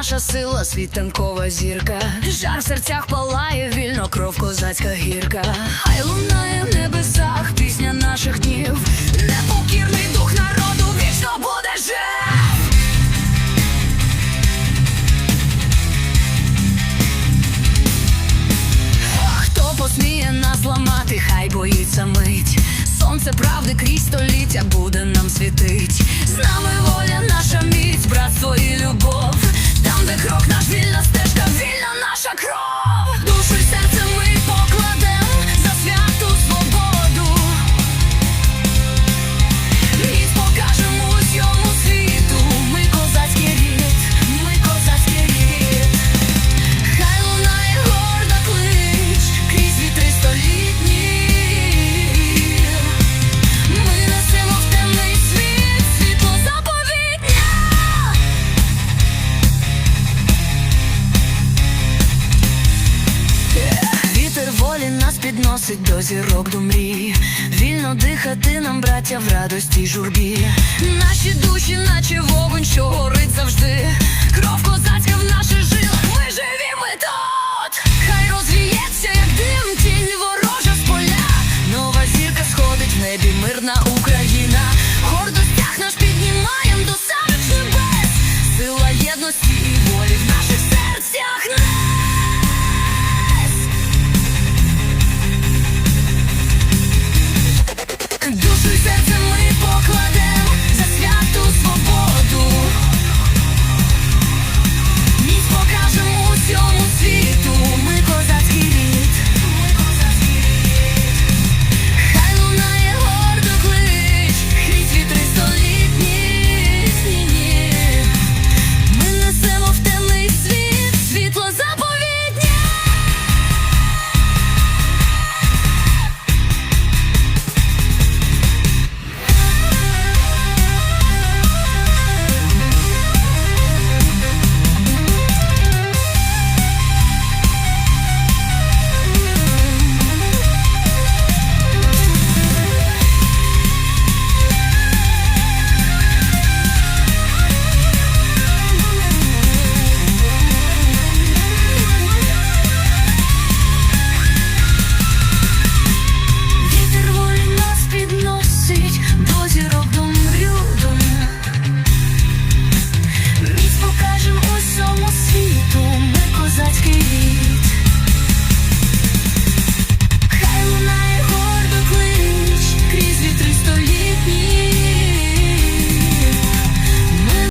наша сила, світанкова зірка. Жар в серцях палає, вільно кров козацька гірка. Хай лунає в небесах пісня наших днів. Непокірний дух народу вічно буде жив. Хто посміє нас ламати, хай боїться мить. Сонце правди крізь століття буде нам світить. Нас підносить до зірок до мрії. Вільно дихати нам, браття, в радості журбі. Наші душі, наче вогонь, що горить завжди. sense